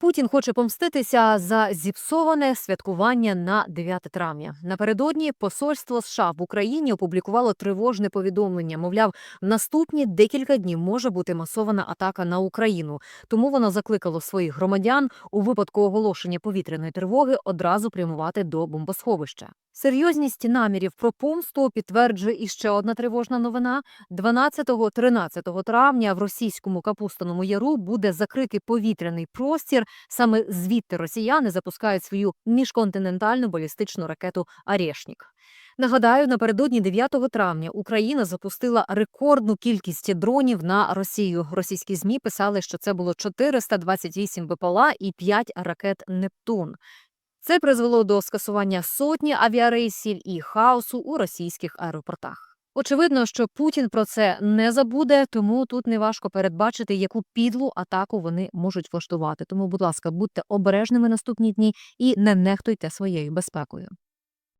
Путін хоче помститися за зіпсоване святкування на 9 травня. Напередодні посольство США в Україні опублікувало тривожне повідомлення. Мовляв, наступні декілька днів може бути масована атака на Україну. Тому воно закликало своїх громадян у випадку оголошення повітряної тривоги одразу прямувати до бомбосховища. Серйозність намірів про помсту підтверджує іще одна тривожна новина. 12-13 травня в російському капустаному яру буде закритий повітряний простір. Саме звідти росіяни запускають свою міжконтинентальну балістичну ракету «Арєшнік». Нагадаю, напередодні 9 травня Україна запустила рекордну кількість дронів на Росію. Російські змі писали, що це було 428 БПЛА і 5 ракет Нептун. Це призвело до скасування сотні авіарейсів і хаосу у російських аеропортах. Очевидно, що Путін про це не забуде, тому тут неважко передбачити, яку підлу атаку вони можуть влаштувати. Тому, будь ласка, будьте обережними наступні дні і не нехтуйте своєю безпекою.